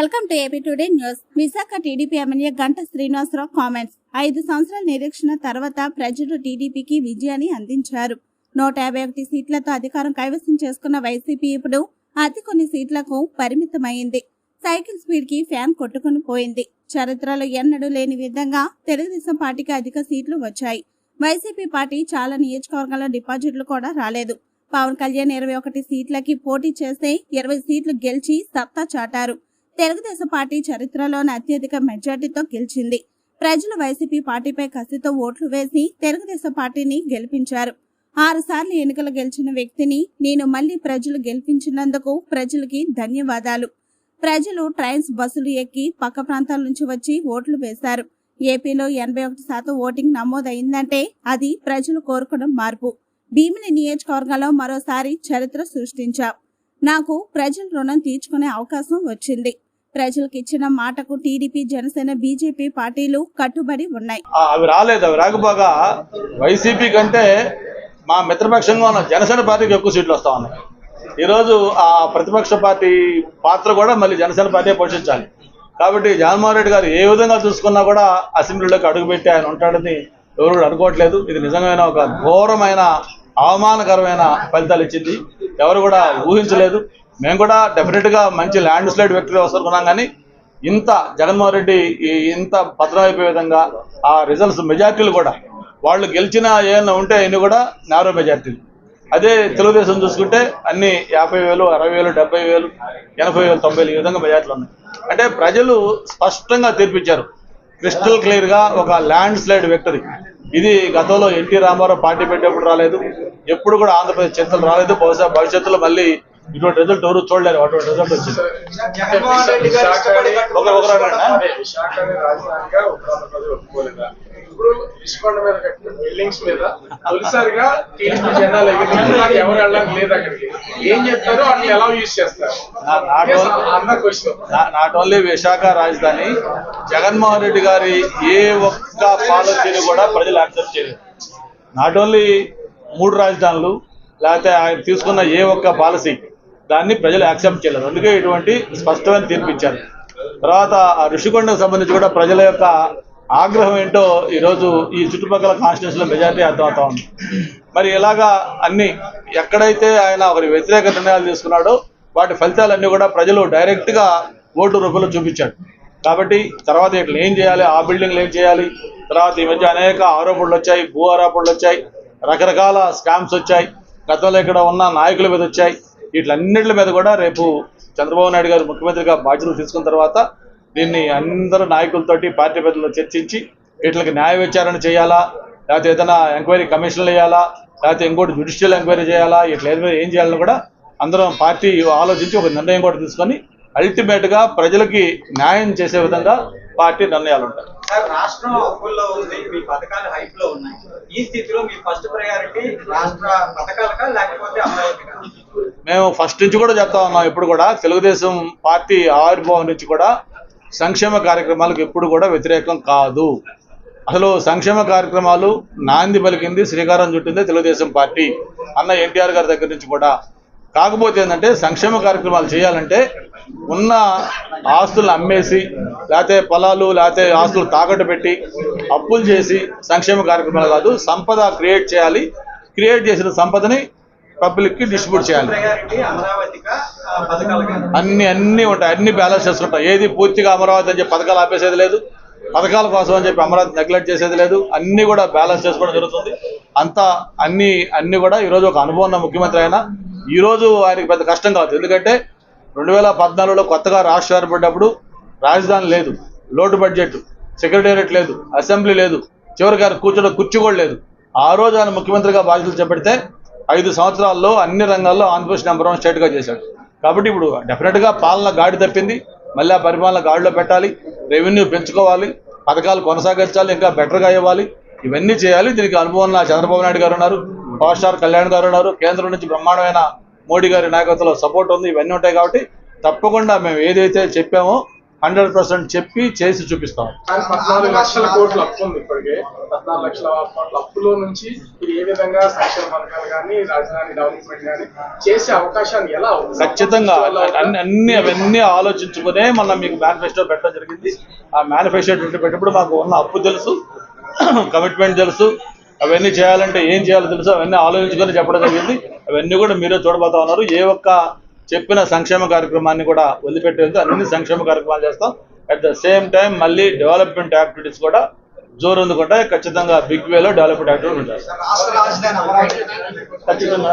Welcome to AP today news Visakha TDP MLA Ganta Srinivasa Rao comments ఐదు సంవత్సరాల నిరీక్షణ తర్వాత ప్రజలు టీడీపీకి విజయాన్ని అందించారు. నూట యాభై ఒకటి సీట్లతో అధికారం కైవసం చేసుకున్న వైసీపీ ఇప్పుడు అతి కొన్ని సీట్లకు పరిమితమైంది. సైకిల్ స్పీడ్కి ఫ్యాన్ కొట్టుకుని పోయింది. చరిత్రలో ఎన్నడూ లేని విధంగా తెలుగుదేశం పార్టీకి అధిక సీట్లు వచ్చాయి. వైసీపీ పార్టీ చాలా నియోజకవర్గాల డిపాజిట్లు కూడా రాలేదు. పవన్ కళ్యాణ్ ఇరవై ఒకటి సీట్లకి పోటీ చేస్తే ఇరవై సీట్లు గెలిచి సత్తా చాటారు. తెలుగుదేశం పార్టీ చరిత్రలోనే అత్యధిక మెజార్టీతో గెలిచింది. ప్రజలు వైసీపీ పార్టీపై కసితో ఓట్లు వేసి తెలుగుదేశం పార్టీని గెలిపించారు. ఆరు సార్లు ఎన్నికలు గెలిచిన వ్యక్తిని నేను మళ్ళీ ప్రజలు గెలిపించినందుకు ప్రజలకి ధన్యవాదాలు. ప్రజలు ట్రైన్స్ బస్సులు ఎక్కి పక్క ప్రాంతాల నుంచి వచ్చి ఓట్లు వేశారు. ఏపీలో ఎనభై ఒకటి శాతం ఓటింగ్ నమోదైందంటే అది ప్రజలు కోరుకున్న మార్పు. భీమిని నియోజకవర్గంలో మరోసారి చరిత్ర సృష్టించాం. నాకు ప్రజల రుణం తీర్చుకునే అవకాశం వచ్చింది. ప్రజలకు ఇచ్చిన మాటకు టీడీపీ జనసేన బీజేపీ పార్టీలు కట్టుబడి ఉన్నాయి. అవి రాలేదు. అవి రాకపోగా వైసీపీ కంటే మా మిత్రపక్షంగా ఉన్న జనసేన పార్టీకి ఎక్కువ సీట్లు వస్తా ఉన్నాయి. ఈరోజు ఆ ప్రతిపక్ష పార్టీ పాత్ర కూడా మళ్ళీ జనసేన పార్టీ పోషించాలి. కాబట్టి జగన్మోహన్ రెడ్డి గారు ఏ విధంగా చూసుకున్నా కూడా అసెంబ్లీలోకి అడుగుపెట్టి ఆయన ఉంటాడని ఎవరు కూడా అనుకోవట్లేదు. ఇది నిజమైన ఒక ఘోరమైన అవమానకరమైన ఫలితాలు ఇచ్చింది. ఎవరు కూడా ఊహించలేదు. మేము కూడా డెఫినెట్గా మంచి ల్యాండ్ స్లైడ్ వ్యక్తులు వస్తున్నాం కానీ ఇంత జగన్మోహన్ రెడ్డి ఈ- ఇంత భద్రం అయిపోయే విధంగా ఆ రిజల్ట్స్ మెజార్టీలు కూడా వాళ్ళు గెలిచిన ఏమైనా ఉంటే అన్ని కూడా నారో మెజార్టీలు అదే తెలుగుదేశం చూసుకుంటే అన్ని యాభై వేలు అరవై వేలు డెబ్బై వేలు ఎనభై వేలు తొంభై వేలు ఈ విధంగా మెజార్టీలు ఉన్నాయి. అంటే ప్రజలు స్పష్టంగా తీర్పిచ్చారు. క్రిస్టల్ క్లియర్గా ఒక ల్యాండ్ స్లైడ్ విక్టరీ ఇది గతంలో ఎన్టీ రామారావు పార్టీ పెట్టేప్పుడు రాలేదు. ఎప్పుడు కూడా ఆంధ్రప్రదేశ్ చరిత్రలు రాలేదు. బహుశా భవిష్యత్తులో మళ్ళీ ఇటువంటి రిజల్ట్ ఎవరు చూడలేరు అటువంటి రిజల్ట్ వచ్చింది. ఇప్పుడు మీద కట్టిన బిల్డింగ్స్ మీద తొలిసారిగా టీడీపీ జెండాలు ఎవరు వెళ్ళడానికి లేదు అక్కడికి. ఏం చెప్తారో అట్లా ఎలా యూజ్ చేస్తారు? నా- నాట్ ఓన్లీ- అన్న క్వశ్చన్. నాట్ ఓన్లీ విశాఖ రాజధాని జగన్మోహన్ రెడ్డి గారి ఏ ఒక్క పాలసీని కూడా ప్రజలు యాక్సెప్ట్ చేయలేదు. నాట్ ఓన్లీ మూడు రాజధానులు లేకపోతే ఆయన తీసుకున్న ఏ ఒక్క పాలసీ దాన్ని ప్రజలు యాక్సెప్ట్ చేయలేదు అందుకే ఇటువంటి స్పష్టమైన తీర్పు ఇచ్చారు తర్వాత ఆ ఋషికొండకు సంబంధించి కూడా ప్రజల యొక్క ఆగ్రహం ఏంటో ఈరోజు ఈ చుట్టుపక్కల కాన్స్టిట్యూన్స్లో మెజార్టీ అర్థమవుతా ఉంది. మరి ఇలాగా అన్ని ఎక్కడైతే ఆయన ఒకరి వ్యతిరేక నిర్ణయాలు తీసుకున్నాడో వాటి ఫలితాలన్నీ కూడా ప్రజలు డైరెక్ట్గా ఓటు రూపంలో చూపించాడు కాబట్టి తర్వాత ఇట్లా ఏం చేయాలి? ఆ బిల్డింగ్లు ఏం చేయాలి? తర్వాత ఈ మధ్య అనేక ఆరోపణలు వచ్చాయి భూ ఆరోపణలు వచ్చాయి రకరకాల స్కామ్స్ వచ్చాయి గతంలో ఇక్కడ ఉన్న నాయకుల మీద వచ్చాయి. వీటిలన్నింటి మీద కూడా రేపు చంద్రబాబు నాయుడు గారు ముఖ్యమంత్రిగా బాధ్యతలు తీసుకున్న తర్వాత దీన్ని అందరు నాయకులతోటి పార్టీ పెద్దలతో చర్చించి వీటికి న్యాయ విచారణ చేయాలా? లేకపోతే ఏదైనా ఎంక్వైరీ కమిషన్లు వేయాలా? లేకపోతే ఇంకోటి జ్యుడిషియల్ ఎంక్వైరీ చేయాలా? ఇట్లా ఏదైనా ఏం చేయాలని కూడా అందరం పార్టీ ఆలోచించి ఒక నిర్ణయం కూడా తీసుకొని అల్టిమేట్గా ప్రజలకి న్యాయం చేసే విధంగా పార్టీ నిర్ణయాలు ఉంటాయి. సార్ రాష్ట్రం అప్పుల్లో ఉంది. మీ పథకాలు హైప్లో ఉన్నాయి. ఈ స్థితిలో మీ ఫస్ట్ ప్రయారిటీ రాష్ట్ర పథకాలకా లేకపోతే అమరావతికా? మేము ఫస్ట్ నుంచి కూడా చెప్తా ఉన్నాం. ఇప్పుడు కూడా తెలుగుదేశం పార్టీ ఆవిర్భావం నుంచి కూడా సంక్షేమ కార్యక్రమాలకు ఎప్పుడు కూడా వ్యతిరేకం కాదు. అసలు సంక్షేమ కార్యక్రమాలు నాంది పలికింది శ్రీకారం చుట్టింది తెలుగుదేశం పార్టీ. అన్న ఎన్టీఆర్ గారి దగ్గర నుంచి కూడా కాకపోతే ఏంటంటే సంక్షేమ కార్యక్రమాలు చేయాలంటే ఉన్న ఆస్తులను అమ్మేసి లేకపోతే పొలాలు లేకపోతే ఆస్తులు తాకట్టు పెట్టి అప్పులు చేసి సంక్షేమ కార్యక్రమాలు కాదు సంపద క్రియేట్ చేయాలి. క్రియేట్ చేసిన సంపదని పబ్లిక్కి డిస్ట్రిబ్యూట్ చేయాలి. అన్ని అన్ని ఉంటాయి. అన్ని బ్యాలెన్స్ ఉంటాయి. ఏది పూర్తిగా అమరావతి అని చెప్పి పథకాలు ఆపేసేది లేదు. పథకాల కోసం అని చెప్పి అమరావతి నెగ్లెక్ట్ చేసేది లేదు. అన్ని కూడా బ్యాలెన్స్ చేసుకోవడం జరుగుతుంది. అంతా అన్ని అన్ని కూడా ఈరోజు ఒక అనుభవం ఉన్న ముఖ్యమంత్రి అయినా ఈరోజు వారికి పెద్ద కష్టం కాదు ఎందుకంటే రెండు వేల పద్నాలుగులో కొత్తగా రాష్ట్రం ఏర్పడినప్పుడు రాజధాని లేదు లోటు బడ్జెట్ సెక్రటేరియట్ లేదు అసెంబ్లీ లేదు చివరికి గారు కూర్చోడం కుర్చీ కూడా లేదు. ఆ రోజు ఆయన ముఖ్యమంత్రిగా బాధ్యతలు చేపడితే ఐదు సంవత్సరాల్లో అన్ని రంగాల్లో ఆంధ్రప్రదేశ్ నెంబర్ వన్ స్టేట్గా చేశాడు. కాబట్టి ఇప్పుడు డెఫినెట్గా పాలన గాడి తప్పింది. మళ్ళీ ఆ పరిపాలన గాడిలో పెట్టాలి రెవెన్యూ పెంచుకోవాలి పథకాలు కొనసాగించాలి ఇంకా బెటర్గా ఇవ్వాలి. ఇవన్నీ చేయాలి. దీనికి అనుభవం నా చంద్రబాబు నాయుడు గారు ఉన్నారు. పవర్ స్టార్ కళ్యాణ్ గారు ఉన్నారు. కేంద్రం నుంచి బ్రహ్మాండమైన మోడీ గారి నాయకత్వంలో సపోర్ట్ ఉంది. ఇవన్నీ ఉంటాయి కాబట్టి తప్పకుండా మేము ఏదైతే చెప్పామో హండ్రెడ్ పర్సెంట్ చెప్పి చేసి చూపిస్తాం. పద్నాలుగు లక్షల కోట్ల అప్పు ఉంది ఇప్పటికే. పద్నాలుగు లక్షల కోట్ల అప్పులో నుంచి ఇది ఏ విధంగా సంక్షేమ పథకాలు కానీ రాజధాని డెవలప్మెంట్ కానీ చేసే అవకాశాన్ని ఎలా ఖచ్చితంగా. అన్ని అవన్నీ ఆలోచించుకునే మళ్ళీ మీకు మేనిఫెస్టో పెట్టడం జరిగింది. ఆ మేనిఫెస్టో పెట్టినప్పుడు మాకు ఉన్న అప్పు తెలుసు. కమిట్మెంట్ తెలుసు. అవన్నీ చేయాలంటే ఏం చేయాలో తెలుసు? అవన్నీ ఆలోచించుకొని చెప్పడం జరిగింది. అవన్నీ కూడా మీరే చూడబోతా ఉన్నారు. ఏ ఒక్క చెప్పిన సంక్షేమ కార్యక్రమాన్ని కూడా వదిలిపెట్టేది అన్ని సంక్షేమ కార్యక్రమాలు చేస్తాం. అట్ ద సేమ్ టైం మళ్ళీ డెవలప్మెంట్ యాక్టివిటీస్ కూడా జోరు ఖచ్చితంగా బిగ్ వేలో డెవలప్మెంట్ యాక్టివిటీ ఉంటాయి. ఖచ్చితంగా